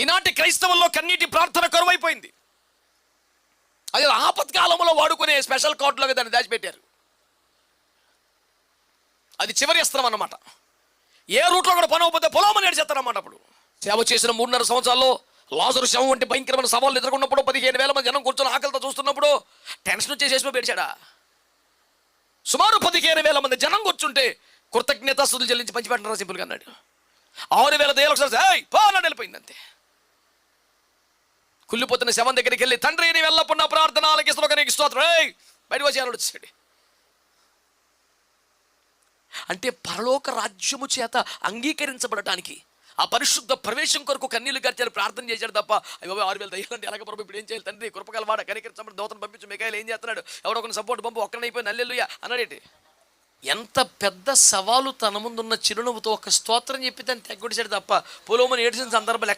ఈనాటి క్రైస్తవుల్లో కన్నీటి ప్రార్థన కరువైపోయింది. అది ఆపత్కాలంలో వాడుకునే స్పెషల్ కోర్టులోకి దాన్ని దాచిపెట్టారు. అది చివరి అస్త్రం అన్నమాట. ఏ రూట్లో కూడా పని అవ్వకపోతే పొలమని ఏడ్చేస్తారన్నమాట అప్పుడు. సేవ చేసిన మూడున్నర సంవత్సరాల్లో లాజరు శవం వంటి భయంకరమైన సవాళ్ళు ఎదుర్కొన్నప్పుడు పదిహేను వేల మంది జనం కూర్చొని ఆకలితో చూస్తున్నప్పుడు టెన్షన్ వచ్చేసేసి పేర్చాడా సుమారు పదిహేను వేల మంది జనం కూర్చుంటే కృతజ్ఞతాస్తులు చెల్లించి పంచిపెట్టరా సింపుల్గా అన్నాడు. ఆరు వేల దేలు ఒకసారి పో అన్నాడు వెళ్ళిపోయింది అంతే. కుళ్ళిపోతున్న శవం దగ్గరికి వెళ్ళి తండ్రి నీ వెళ్ళపున్న ప్రార్థన ఆలకిస్తున్న నీకు స్తోత్రం. ఏయ్ బయట వచ్చి వచ్చాడు అంటే పరలోక రాజ్యము చేత అంగీకరించబడటానికి ఆ పరిశుద్ధ ప్రవేశం కొరకు కన్నీళ్ళు గర్చారు ప్రార్థన చేశాడు తప్ప అయ్యో ఆరు వేలు దయ్యాలంటే ఎలాగ ప్రభు ఇప్పుడు ఏం చేయాలి తండ్రి? కృపకల వాడ కనికరించబడి దోతను పంపించు మికాయలు ఏం చేస్తున్నాడు? ఎవడో కొన్ని సపోర్ట్ పంపు ఒక్కడైపోయి నల్లెల్లుయ్య అన్నాడేటి ఎంత పెద్ద సవాలు తన ముందున్న చిరునవ్వుతో ఒక స్తోత్రం చెప్పి తను తెగ్గొడిచాడు తప్ప పొలోమని ఏడ్చిన సందర్భాలు